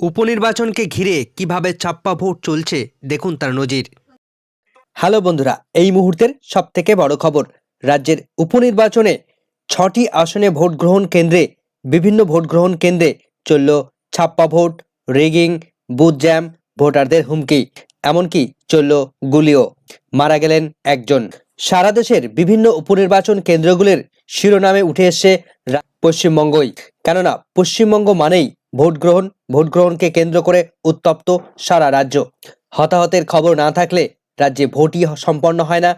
উপনির্বাচনকে ঘিরে কীভাবে চাপ্পা ভোট চলছে, দেখুন তার নজির। হ্যালো বন্ধুরা, এই মুহূর্তের সব থেকে বড় খবর। রাজ্যের উপনির্বাচনে ছটি আসনে ভোট গ্রহণ কেন্দ্রে, বিভিন্ন ভোট গ্রহণ কেন্দ্রে চলল ছাপ্পা ভোট, রেগিং, বুথ জ্যাম, ভোটারদের হুমকি। এমনকি চলল গুলিও। মারা গেলেন একজন। সারা দেশের বিভিন্ন উপনির্বাচন কেন্দ্রগুলির শিরোনামে উঠে এসছে পশ্চিমবঙ্গই। কেননা, পশ্চিমবঙ্গ মানেই ভোট গ্রহণ, ভোট গ্রহণকে কেন্দ্র করে উত্তপ্ত সারা রাজ্য। হতাহতের খবর না থাকলে রাজ্যে ভোটই সম্পন্ন হয় না।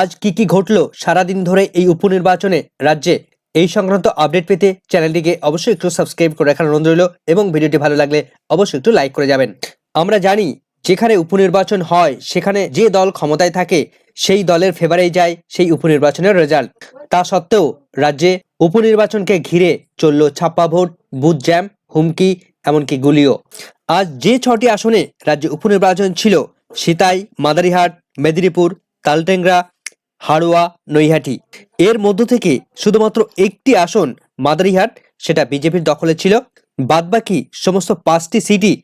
আজ কি কি ঘটলো সারাদিন ধরে এই উপনির্বাচনে রাজ্যে, এই সংক্রান্ত আপডেট পেতে চ্যানেলটিকে অবশ্যই একটু সাবস্ক্রাইব করে রাখার অনুরোধ রইল এবং ভিডিওটি ভালো লাগলে অবশ্যই একটু লাইক করে যাবেন। আমরা জানি, যেখানে উপনির্বাচন হয়, সেখানে যে দল ক্ষমতায় থাকে, সেই দলের ফেভারেই যায় সেই উপনির্বাচনের রেজাল্ট তা সত্ত্বেও রাজ্যে উপনির্বাচনকে ঘিরে চলল ছাপ্পা ভোট, বুথ জ্যাম, হুমকি, এমনকি গুলিও। আজ যে ছটি আসনে রাজ্যে উপনির্বাচন ছিল, সিতাই, মাদারিহাট, মেদিনীপুর, তালটেংরা, হাড়োয়া, নৈহাটি, এর মধ্য থেকে শুধুমাত্র একটি আসন মাদারিহাট, সেটা বিজেপির দখলে ছিল। বাদবাকি সমস্ত পাঁচটি সিটই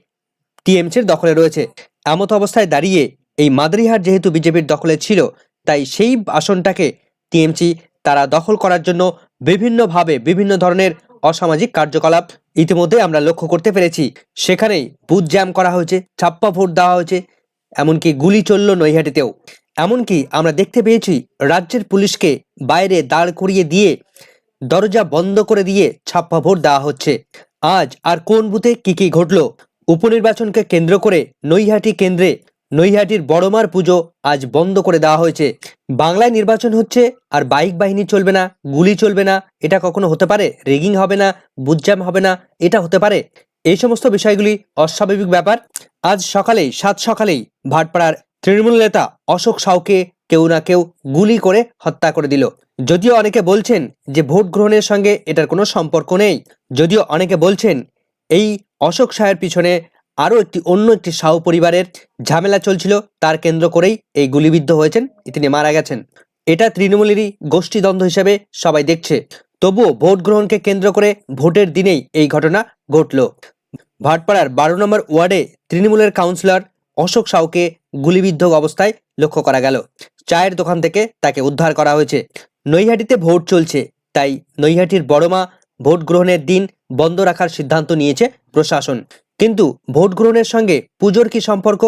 টিএমসির দখলে রয়েছে। এমত অবস্থায় দাঁড়িয়ে এই মাদারিহাট যেহেতু বিজেপির দখলে ছিল, তাই সেই আসনটাকে টিএমসি তারা দখল করার জন্য বিভিন্নভাবে বিভিন্ন ধরনের অসামাজিক কার্যকলাপ ইতিমধ্যে আমরা লক্ষ্য করতে পেরেছি। সেখানেই বুথ জ্যাম করা হয়েছে ছাপ্পা ভোট দেওয়া হয়েছে, এমনকি গুলি চলল নৈহাটিতেও। এমনকি আমরা দেখতে পেয়েছি রাজ্যের পুলিশকে বাইরে দাঁড় করিয়ে দিয়ে দরজা বন্ধ করে দিয়ে ছাপ্পা ভোট দেওয়া হচ্ছে। আজ আর কোন বুথে কি কি ঘটলো? উপনির্বাচনকে কেন্দ্র করে নৈহাটি কেন্দ্রে নৈহাটির বড়মার পুজো আজ বন্ধ করে দেওয়া হয়েছে। বাংলায় নির্বাচন হচ্ছে আর বাইক বাহিনী চলবে না, গুলি চলবে না, এটা কখনো হতে পারে? রেগিং হবে না বুথজাম হবে না, এটা হতে পারে? এই সমস্ত বিষয়গুলি অস্বাভাবিক ব্যাপার। আজ সকালেই, সাত সকালেই ভাটপাড়ার তৃণমূল নেতা অশোক সাউকে কেউ না কেউ গুলি করে হত্যা করে দিল। যদিও অনেকে বলছেন যে ভোট গ্রহণের সঙ্গে এটার কোনো সম্পর্ক নেই। যদিও অনেকে বলছেন এই অশোক সাহের পিছনে আরও একটি অন্য একটি সাহু পরিবারের ঝামেলা চলছিল, তার কেন্দ্র করেই এই গুলিবিদ্ধ হয়েছেন, তিনি মারা গেছেন। এটা তৃণমূলেরই গোষ্ঠীদ্বন্দ্ব হিসেবে সবাই দেখছে। তবুও ভোট গ্রহণকে কেন্দ্র করে ভোটের দিনেই এই ঘটনা ঘটল। ভাটপাড়ার বারো নম্বর ওয়ার্ডে তৃণমূলের কাউন্সিলর অশোক সাউকে গুলিবিদ্ধ অবস্থায় লক্ষ্য করা গেল। চায়ের দোকান থেকে তাকে উদ্ধার করা হয়েছে। নৈহাটিতে ভোট চলছে, তাই নৈহাটির বড়মা ভোট গ্রহণের দিন বন্ধ রাখার সিদ্ধান্ত নিয়েছে প্রশাসন। কিন্তু ভোট গ্রহণের সঙ্গে পুজোর কি সম্পর্ক?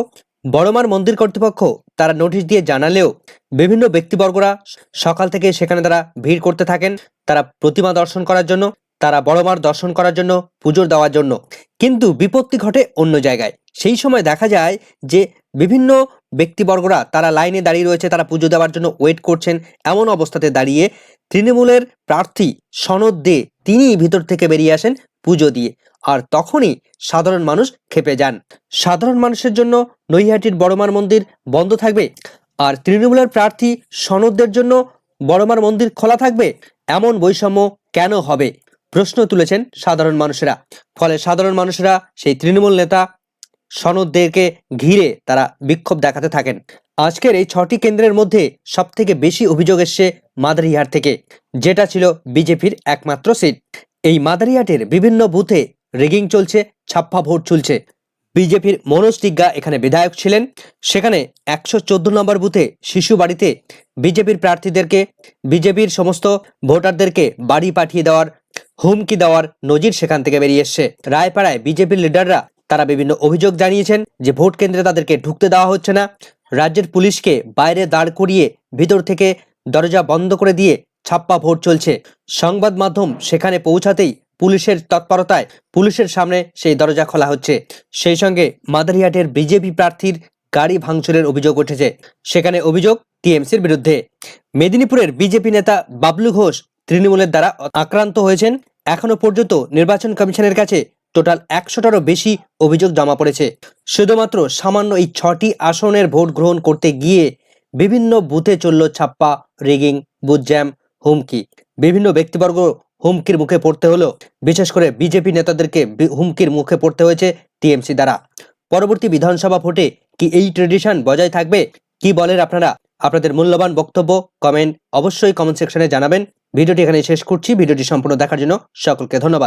বড়মার মন্দির কর্তৃপক্ষ তারা নোটিশ দিয়ে জানালেও বিভিন্ন ব্যক্তিবর্গরা সকাল থেকে সেখানে তারা ভিড় করতে থাকেন। তারা প্রতিমা দর্শন করার জন্য, তারা বড়মার দর্শন করার জন্য, পুজোর দেওয়ার জন্য। কিন্তু বিপত্তি ঘটে অন্য জায়গায়। সেই সময় দেখা যায় যে বিভিন্ন ব্যক্তিবর্গরা তারা লাইনে দাঁড়িয়ে রয়েছে, তারা পুজো দেওয়ার জন্য ওয়েট করছেন। এমন অবস্থাতে দাঁড়িয়ে তৃণমূলের প্রার্থী সনদ দে তিনি ভিতর থেকে বেরিয়ে আসেন পুজো দিয়ে। আর তখনই সাধারণ মানুষ খেপে যান। সাধারণ মানুষের জন্য নৈহাটির বড়মার মন্দির বন্ধ থাকবে? আর তৃণমূলের প্রার্থী সনদদের জন্য বড়মার মন্দির খোলা থাকবে? এমন বৈষম্য কেন হবে? প্রশ্ন তুলেছেন সাধারণ মানুষেরা। ফলে সাধারণ মানুষেরা সেই তৃণমূল নেতা সনদদেরকে ঘিরে তারা বিক্ষোভ দেখাতে থাকেন। আজকের এই ছটি কেন্দ্রের মধ্যে সব থেকে বেশি অভিযোগ এসছে মাদারিহাট থেকে, যেটা ছিল বিজেপির একমাত্র সিট। এই মাদারিহাটের বিভিন্ন বুথে রেগিং চলছে, ছাপ্পা ভোট চলছে। বিজেপির মনোজ টিগ্গা এখানে বিধায়ক ছিলেন। সেখানে একশো চোদ্দ নম্বর বুথে শিশু বাড়িতে বিজেপির প্রার্থীদেরকে, বিজেপির সমস্ত ভোটারদেরকে বাড়ি পাঠিয়ে দেওয়ার, হুমকি দেওয়ার নজির সেখান থেকে বেরিয়ে এসছে। রায়পাড়ায় বিজেপির লিডাররা তারা বিভিন্ন অভিযোগ জানিয়েছেন যে ভোট কেন্দ্রে তাদেরকে ঢুকতে দেওয়া হচ্ছে না। রাজ্যের পুলিশকে বাইরে দাঁড় করিয়ে ভিতর থেকে দরজা বন্ধ করে দিয়ে ছাপ্পা ভোট চলছে। সংবাদ মাধ্যম সেখানে পৌঁছাতেই পুলিশের তৎপরতায় পুলিশের সামনে সেই দরজা খোলা হচ্ছে। সেই সঙ্গে মাদারিহাটের বিজেপি প্রার্থীর গাড়ি ভাঙচুরের অভিযোগ উঠেছে। সেখানে অভিযোগ টিএমসির বিরুদ্ধে। মেদিনীপুরের বিজেপি নেতা বাবলু ঘোষ তৃণমূলের দ্বারা আক্রান্ত হয়েছেন। এখনও পর্যন্ত নির্বাচন কমিশনের কাছে টোটাল একশোটারও বেশি অভিযোগ জমা পড়েছে। শুধুমাত্র সামান্য এই ছটি আসনের ভোট গ্রহণ করতে গিয়ে বিভিন্ন বুথে চলল ছাপ্পা, রিগিং, বুথ জ্যাম, হুমকি। বিভিন্ন ব্যক্তিবর্গ হুমকির মুখে পড়তে হলো। বিশেষ করে বিজেপি নেতাদেরকে হুমকির মুখে পড়তে হয়েছে টিএমসি দ্বারা। পরবর্তী বিধানসভা ভোটে কি এই ট্রেডিশন বজায় থাকবে? কি বলেন আপনারা? আপনাদের মূল্যবান বক্তব্য কমেন্ট অবশ্যই কমেন্ট সেকশনে জানাবেন। ভিডিওটি এখানে শেষ করছি। ভিডিওটি সম্পূর্ণ দেখার জন্য সকলকে ধন্যবাদ।